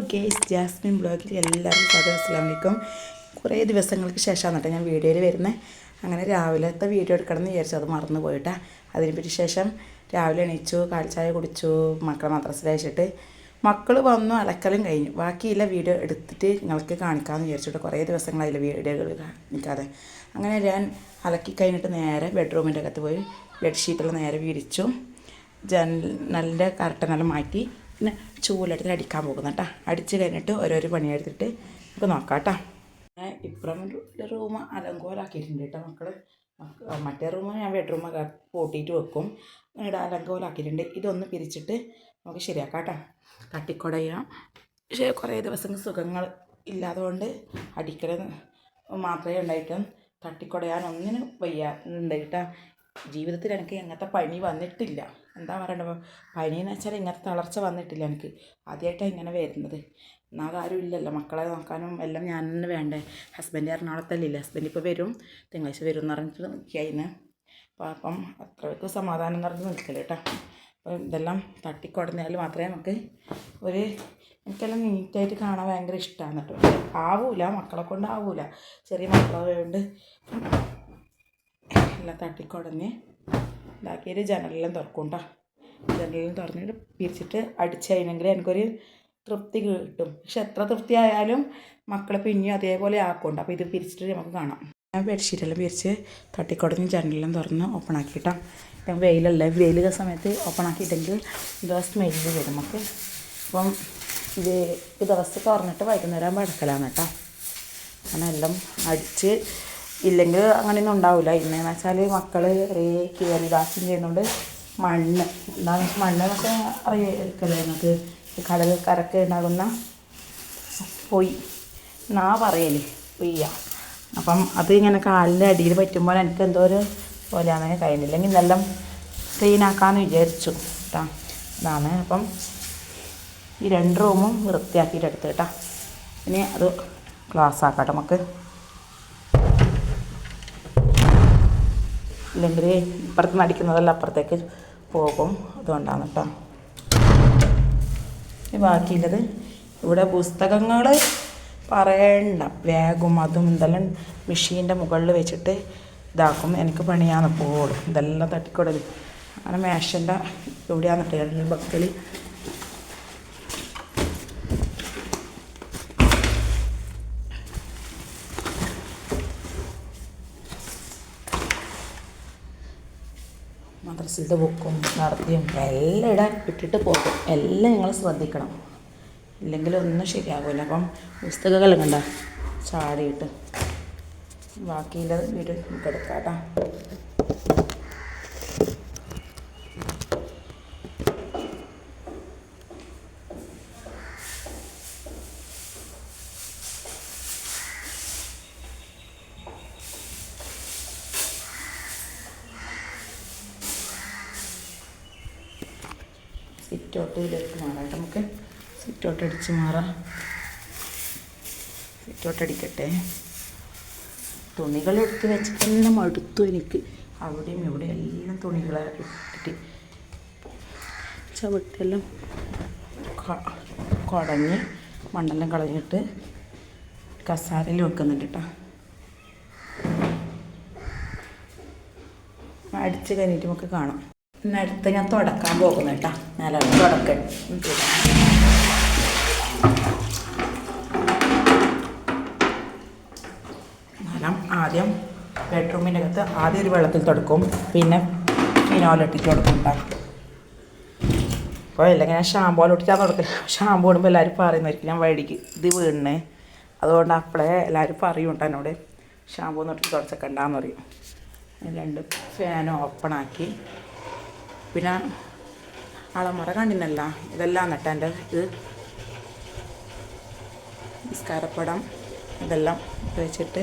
Guys Jasmine ബ്ലോഗിൽ എല്ലാവർക്കും സ്വാഗതം. അസ്സാം വലൈക്കും കുറേ ദിവസങ്ങൾക്ക് ശേഷമാണ് ഞാൻ വീഡിയോയിൽ വരുന്നത് അങ്ങനെ രാവിലത്തെ വീഡിയോ എടുക്കണം എന്ന് വിചാരിച്ചു. അത് മറന്നു പോയിട്ടാ. അതിനെപ്പറ്റി ശേഷം രാവിലെ എണീച്ചു കാൽച്ചായ കുടിച്ചു മക്കളെ മദ്രസയിൽ അയച്ചിട്ട് മക്കൾ വന്നു അലക്കലും കഴിഞ്ഞു. ബാക്കിയില്ല വീഡിയോ എടുത്തിട്ട് നിങ്ങൾക്ക് കാണിക്കാമെന്ന് വിചാരിച്ചിട്ട് കുറേ ദിവസങ്ങളായില്ല വീഡിയോകൾ കാണിക്കാതെ. അങ്ങനെ ഞാൻ അലക്കി കഴിഞ്ഞിട്ട് നേരെ ബെഡ്റൂമിന്റെ അകത്ത് പോയി. ബെഡ്ഷീറ്റെല്ലാം നേരെ വിരിച്ചു. ജനലിന്റെ കർട്ടനെല്ലാം മാറ്റി. പിന്നെ ചൂലെടുത്ത് അടിക്കാൻ പോകുന്നു കേട്ടോ. അടിച്ച് കഴിഞ്ഞിട്ട് ഓരോരോ പണിയെടുത്തിട്ട് നമുക്ക് നോക്കാം കേട്ടോ. ഇപ്പുറം റൂം അലങ്കോലാക്കിയിട്ടുണ്ട് കേട്ടോ മക്കൾ മറ്റേ റൂം ഞാൻ ബെഡ്റൂം പൂട്ടിയിട്ട് വെക്കും. ഇവിടെ അലങ്കോലാക്കിയിട്ടുണ്ട്. ഇതൊന്ന് പിരിച്ചിട്ട് നമുക്ക് ശരിയാക്കാം കേട്ടോ. തട്ടിക്കൊടയാം. പക്ഷേ കുറേ ദിവസങ്ങൾ സുഖങ്ങൾ ഇല്ലാതുകൊണ്ട് അടിക്കൽ മാത്രമേ ഉണ്ടായിട്ടും തട്ടിക്കൊടയാൻ ഒന്നിനും വയ്യ ഉണ്ടായിട്ടാ ജീവിതത്തിൽ എനിക്ക് എങ്ങനത്തെ പനി വന്നിട്ടില്ല. എന്താ പറയണ്ടത് പനി എന്ന് വെച്ചാൽ ഇങ്ങനത്തെ തളർച്ച വന്നിട്ടില്ല എനിക്ക്. ആദ്യമായിട്ടാണ് ഇങ്ങനെ വരുന്നത്. എന്നാൽ ആരും ഇല്ലല്ലോ. മക്കളെ നോക്കാനും എല്ലാം ഞാൻ തന്നെ വേണ്ടേ? ഹസ്ബൻഡ് എറണാകുളത്തല്ലേ ഹസ്ബൻഡ് ഇപ്പോൾ വരും. തിങ്കളാഴ്ച വരും എന്ന് പറഞ്ഞിട്ട് നിൽക്കുകയായിരുന്നു അപ്പോൾ അപ്പം അത്രയ്ക്ക് സമാധാനം നിറഞ്ഞ് നിൽക്കൽ കേട്ടോ. അപ്പോൾ ഇതെല്ലാം തട്ടിക്കൊടഞ്ഞാൽ മാത്രമേ നമുക്ക് ഒരു എനിക്കെല്ലാം നീറ്റായിട്ട് കാണാൻ ഭയങ്കര ഇഷ്ടമാണ് കേട്ടോ. ആവൂല. മക്കളെ കൊണ്ട് ആവൂല. ചെറിയ മക്കളായതുകൊണ്ട് എല്ലാം തട്ടിക്കുടഞ്ഞ് ഇതാക്കിയൊരു ജനലെല്ലാം തുറക്കും കേട്ടോ ജനലെല്ലാം തുറന്നിട്ട് പിരിച്ചിട്ട് അടിച്ചു കഴിഞ്ഞെങ്കിൽ എനിക്കൊരു തൃപ്തി കിട്ടും. പക്ഷെ എത്ര തൃപ്തി ആയാലും മക്കളെ പിന്നെയും അതേപോലെ ആക്കുന്നുണ്ട് അപ്പോൾ ഇത് പിരിച്ചിട്ട് നമുക്ക് കാണാം. ഞാൻ ബെഡ്ഷീറ്റെല്ലാം പിരിച്ച് തട്ടിക്കുടഞ്ഞ് ജനലെല്ലാം തുറന്ന് ഓപ്പൺ ആക്കിയിട്ടാം ഞാൻ വെയിലല്ലേ? വെയിൽ സമയത്ത് ഓപ്പൺ ആക്കിയിട്ടെങ്കിൽ എന്തോ സ്മെല്ല് വരും നമുക്ക്. അപ്പം ഇത് ദിവസം തുറന്നിട്ട് വൈകുന്നേരം വടക്കലാണ് കേട്ടോ. അങ്ങനെ എല്ലാം അടിച്ച് ഇല്ലെങ്കിൽ അങ്ങനെയൊന്നും ഉണ്ടാവില്ല. ഇന്നെന്ന് വെച്ചാൽ മക്കൾ കയറി ഇതാക്കുകയും ചെയ്യുന്നുണ്ട് മണ്ണ് എന്താണെന്ന് വെച്ചാൽ മണ്ണ് എന്നൊക്കെ അറിയായിരിക്കല്ലേ നിങ്ങൾക്ക്? കടൽ കരക്ക് ഉണ്ടാകുന്ന പൊയ് നാ പറയൽ? പൊയ്യ. അപ്പം അത് ഇങ്ങനെ കാലിന്റെ അടിയിൽ പറ്റുമ്പോൾ എനിക്ക് എന്തോ ഒരു പോലെയാണ് കഴിഞ്ഞില്ലെങ്കിൽ ഇന്നെല്ലാം ക്ലീൻ വിചാരിച്ചു കേട്ടോ ഇതാണ് അപ്പം ഈ രണ്ട് റൂമും വൃത്തിയാക്കിയിട്ടെടുത്ത് കേട്ടോ ഇനി അത് ക്ലാസ് ആക്കാം നമുക്ക്. ഇല്ലെങ്കിൽ ഇപ്പുറത്ത് നിന്ന് അടിക്കുന്നതല്ല അപ്പുറത്തേക്ക് പോകും. അതുകൊണ്ടാണ് കേട്ടോ ബാക്കിയുള്ളത് ഇവിടെ പുസ്തകങ്ങൾ പറയണ്ട. വേഗം അതും ഇതെല്ലാം മെഷീന്റെ മുകളിൽ വെച്ചിട്ട് ഇതാക്കും. എനിക്ക് പണിയാന്ന് പോകും ഇതെല്ലാം തട്ടിക്കൊടൽ അങ്ങനെ മേശന്റെ എവിടെയാന്ന് കേട്ടോ മദ്രസയുടെ ബുക്കും നടത്തിയും എല്ലാം ഇടാൻ ഇട്ടിട്ട് പോകും എല്ലാം നിങ്ങൾ ശ്രദ്ധിക്കണം. ഇല്ലെങ്കിൽ ഒന്നും ശരിയാകില്ല അപ്പം പുസ്തകങ്ങൾ കണ്ട? ചാടിയിട്ട്. ബാക്കിയുള്ളത് വീട് എടുക്കാം കേട്ടോ സിറ്റൗട്ടിലേക്ക് മാറാം നമുക്ക്. സിറ്റൗട്ട് അടിച്ച് മാറാം. സിറ്റൗട്ട് അടിക്കട്ടെ തുണികൾ എടുത്ത് അടുത്തു തന്നെ എനിക്ക്. അവിടെയും ഇവിടെ എല്ലാം തുണികൾ ഇട്ടിട്ട് ചവിട്ടെല്ലാം കുടഞ്ഞ് മണ്ണെല്ലാം കളഞ്ഞിട്ട് കസാരയിൽ വെക്കുന്നുണ്ട് കേട്ടോ. അടിച്ച് കഴിഞ്ഞിട്ട് നമുക്ക് കാണാം. പിന്നെ അടുത്ത് ഞാൻ തുടക്കാൻ പോകുന്നു കേട്ടോ. നല്ല തുടക്ക ആദ്യം ബെഡ്റൂമിന്റെ അകത്ത് ആദ്യം ഒരു വെള്ളത്തിൽ തുടക്കും. പിന്നെ ഫിനോലിട്ടിട്ട് തുടക്കും കേട്ടോ. അപ്പോൾ ഇല്ലെങ്കിൽ ഞാൻ ഷാമ്പൂ ഇട്ടിട്ടാണ് തുടക്കില്ല ഷാമ്പു ഇടുമ്പോൾ എല്ലാവരും പറയുന്നതായിരിക്കും ഞാൻ വഴിക്ക് ഇത് വീണേ. അതുകൊണ്ട് അപ്പോഴേ എല്ലാവരും പറയും എന്നോട്. ഷാമ്പൂ ഒന്നിട്ട് തുടച്ചക്കണ്ടെന്ന് പറയും. രണ്ട് ഫാൻ ഓപ്പണാക്കി. പിന്നെ അളമുറ കണ്ടിനല്ല ഇതെല്ലാം നട്ട എന്റെ ഇത്. നിസ്കാരപ്പടം ഇതെല്ലാം വെച്ചിട്ട്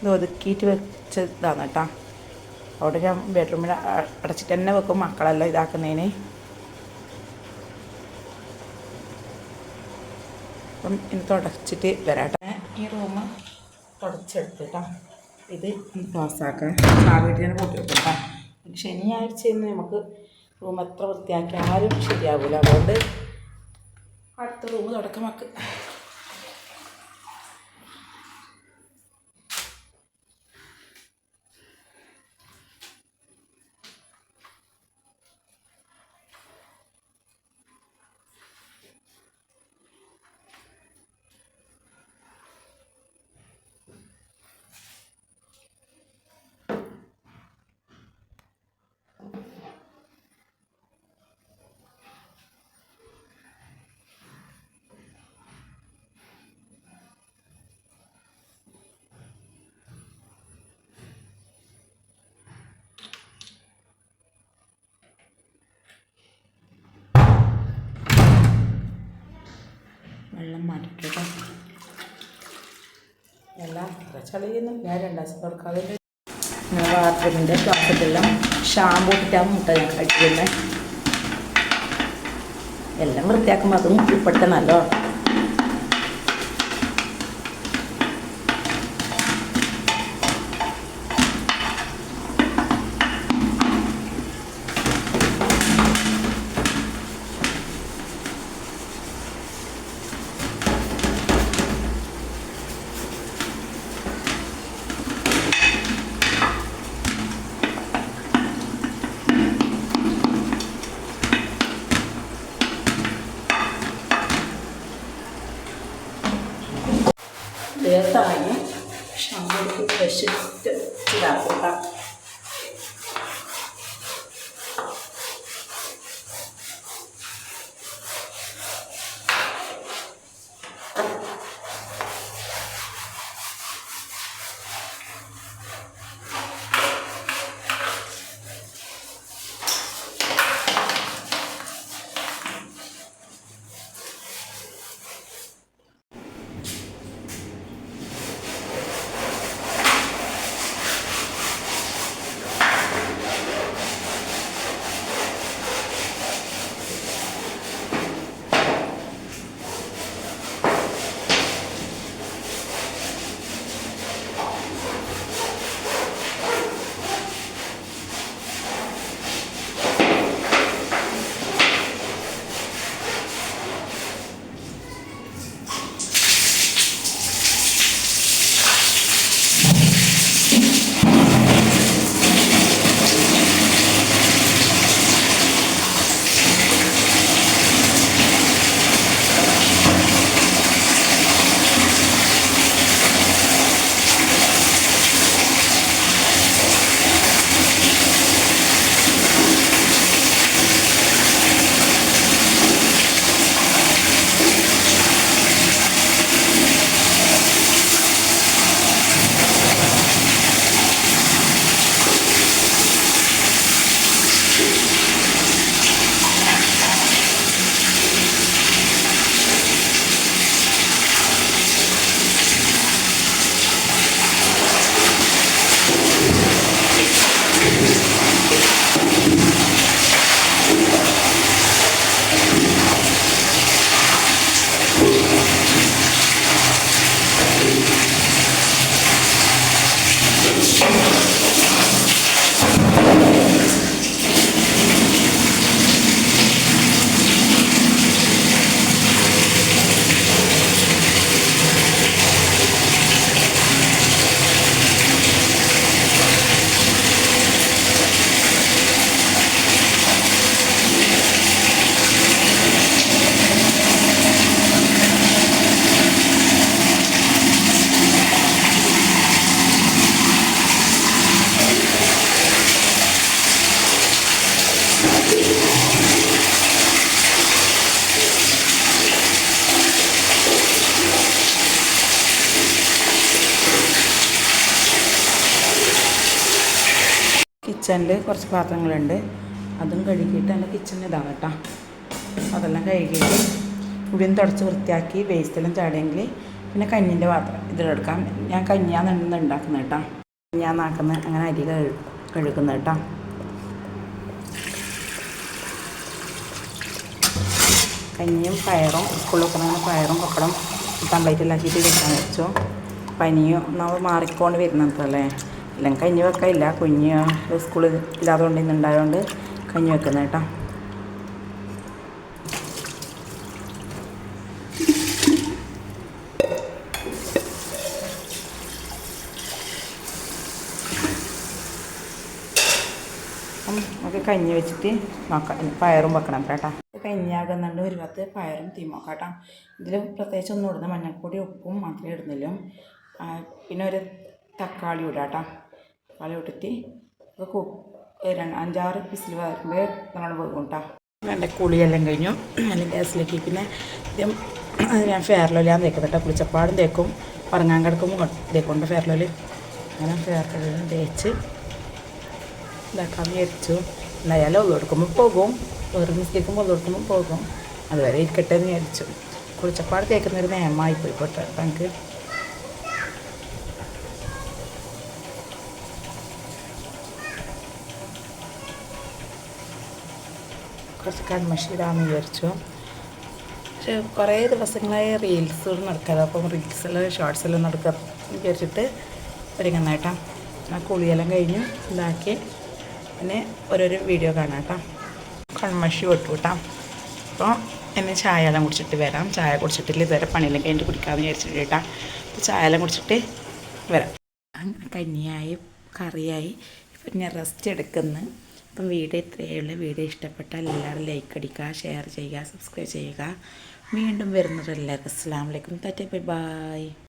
ഇത് ഒതുക്കിയിട്ട് വെച്ചതാണ് കേട്ടോ അവിടെ ഞാൻ ബെഡ്റൂമിൽ അടച്ചിട്ട് തന്നെ വെക്കും മക്കളെല്ലാം ഇതാക്കുന്നതിന് അപ്പം ഇനി തുടച്ചിട്ട് വരാട്ടെ. ഈ റൂം തുടച്ചെടുത്തിട്ടാ ഇത് ക്ലോസാക്കാം. ചാവിട്ടിന് കൂട്ടി വെക്കും കേട്ടോ ശനിയാഴ്ച ഇന്ന് നമുക്ക് റൂം എത്ര വൃത്തിയാക്കിയാലും ശരിയാവില്ല അതുകൊണ്ട് അടുത്ത റൂം തുടക്കമാക്ക് വെള്ളം മാറ്റിട്ടോ എല്ലാം ചളിയൊന്നും ഞാൻ രണ്ടാം തുറക്കാതെ ഇങ്ങനെ ബാത്റൂമിന്റെ ക്ലാസ്സിലെല്ലാം ഷാമ്പു ഇട്ടിട്ടാണ് മുട്ട ഞാൻ കഴിക്കുന്നത് എല്ലാം വൃത്തിയാക്കുമ്പോൾ അതും ഉൾപ്പെടുത്ത നല്ലോ ദേഹത്തായി ഷാമ്പു വെച്ചിട്ട് ഇതാക്കുക. കിച്ചണിൽ കുറച്ച് പാത്രങ്ങളുണ്ട്. അതും കഴുകിയിട്ട് എന്റെ കിച്ചണിൽ ഇതാണ് കേട്ടോ. അതെല്ലാം കഴുകിയിട്ട് ഉള്ളിൽ തുടച്ച് വൃത്തിയാക്കി വേസ്റ്റെല്ലാം ചാടിയെങ്കിൽ പിന്നെ കഞ്ഞിന്റെ പാത്രം ഇതിലെടുക്കാം. ഞാൻ കഞ്ഞിയാണ് ഇന്ന് ഉണ്ടാക്കുന്നത് കേട്ടോ. ഞാൻ നാക്കുന്ന അങ്ങനെ അരി കഴു കഴുകുന്നത് കേട്ടോ. കഞ്ഞിയും പയറും സ്കൂളിൽ വെക്കുന്ന പയറും പപ്പടം കംപ്ലീറ്റിലാക്കിയിട്ട് വെക്കാൻ വെച്ചു പനിയും നമ്മൾ മാറിക്കൊണ്ട് വരുന്നതല്ലേ എല്ലാം കഞ്ഞി വെക്കാനില്ല കുഞ്ഞ് സ്കൂൾ ഇല്ലാതുകൊണ്ട് ഇന്നുണ്ടായതുകൊണ്ട് കഞ്ഞി വെക്കുന്ന കേട്ടോ. നമുക്ക് കഞ്ഞി വെച്ചിട്ട് നോക്കാം. പയറും വെക്കണം കേട്ടോ കഞ്ഞിയാകുന്നുണ്ട് ഒരു പത്ത് പയറും തീമോക്കാട്ടോ ഇതിൽ പ്രത്യേകിച്ച് ഒന്നും ഇടുന്ന മഞ്ഞൾപ്പൊടി ഉപ്പും മാത്രമേ ഇടുന്നില്ല പിന്നെ ഒരു തക്കാളി ഇടാം കേട്ടോ തക്കാളി ഇട്ടിട്ട് അഞ്ചാറ് പീസിൽ വരുമ്പോൾ നമ്മൾ വേകും എന്റെ കുളിയെല്ലാം കഴിഞ്ഞു. അല്ലെങ്കിൽ ഗ്യാസിലേക്ക് പിന്നെ ഇതും ഞാൻ ഫെയർലോലാണ് തേക്കുന്നത് കേട്ടോ. കുളിച്ചപ്പാടും തേക്കും ഉറങ്ങാൻ കിടക്കുമ്പോൾ തേക്കുണ്ട് ഫെയർലോൽ അങ്ങനെ ഫെയർലോലും തേച്ച് ഇതാക്കാൻ വിചാരിച്ചു. എന്തായാലും ഒന്നു കൊടുക്കുമ്പോൾ പോകും. വേറെ മിസ്റ്റേക്കുമ്പോൾ ഒന്നു കൊടുക്കുമ്പോൾ പോകും. അതുവരെ ഇരിക്കട്ടെ എന്ന് വിചാരിച്ചു. കുളിച്ചപ്പാട് തേക്കുന്നൊരു നിയമമായി പോയി പോട്ടെ നമുക്ക് കുറച്ച് കൺമഷി ഇടാമെന്ന് വിചാരിച്ചു. പക്ഷേ കുറേ ദിവസങ്ങളായി റീൽസുകൾ നടക്കാതെ അപ്പം റീൽസെല്ലാം ഷോർട്സെല്ലാം നടക്കാം വിചാരിച്ചിട്ട് ഒരുങ്ങുന്നേട്ടാ ആ കുളിയെല്ലാം കഴിഞ്ഞു ഇതാക്കി പിന്നെ ഓരോരോ വീഡിയോ കാണാം കൺമഷി കേട്ടോ. അപ്പോൾ എന്നെ ചായ എല്ലാം കുടിച്ചിട്ട് വരാം. ചായ കുടിച്ചിട്ടില്ല ഇതുവരെ പണിയെല്ലാം കഴിഞ്ഞിട്ട് കുടിക്കാമെന്ന് വിചാരിച്ചിട്ട് കേട്ടോ. അപ്പോൾ ചായ എല്ലാം കുടിച്ചിട്ട് വരാം. അങ്ങനെ കഞ്ഞിയായി കറിയായി ഇപ്പം ഞാൻ റെസ്റ്റ് എടുക്കുന്നു. അപ്പം വീഡിയോ ഇത്രയേ ഉള്ളൂ. വീഡിയോ ഇഷ്ടപ്പെട്ടാൽ എല്ലാവരും ലൈക്ക് അടിക്കുക ഷെയർ ചെയ്യുക സബ്സ്ക്രൈബ് ചെയ്യുക. വീണ്ടും വരുന്നവരെല്ലാവർക്കും അസ്സാം വലൈക്കും തറ്റേ ബൈ.